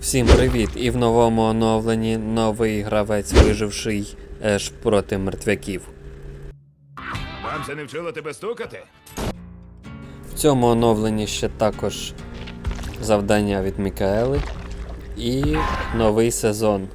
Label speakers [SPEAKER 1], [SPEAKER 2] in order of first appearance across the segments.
[SPEAKER 1] Всім привіт! І в новому оновленні новий гравець виживший Еш проти мертвяків.
[SPEAKER 2] Вам це не вчило тебе стукати?
[SPEAKER 1] В цьому оновленні ще також завдання від Мікаели і новий сезон.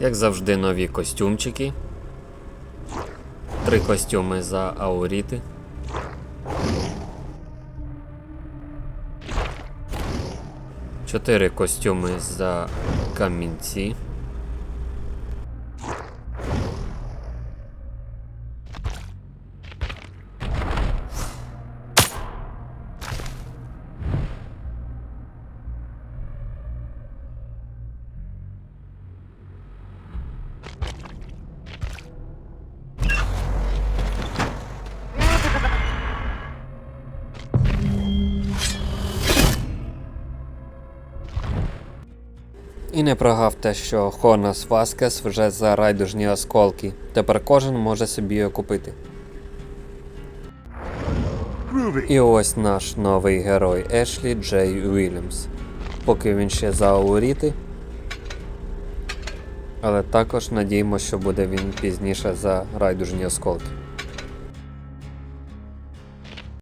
[SPEAKER 1] Як завжди, нові костюмчики. Три костюми за ауріти. Чотири костюми за камінці. І не прогавте, що Хонас Васкес вже за райдужні осколки. Тепер кожен може собі його купити. І ось наш новий герой Ешлі Джей Уільямс. Поки він ще за ауріти. Але також надіємося, що буде він пізніше за райдужні осколки.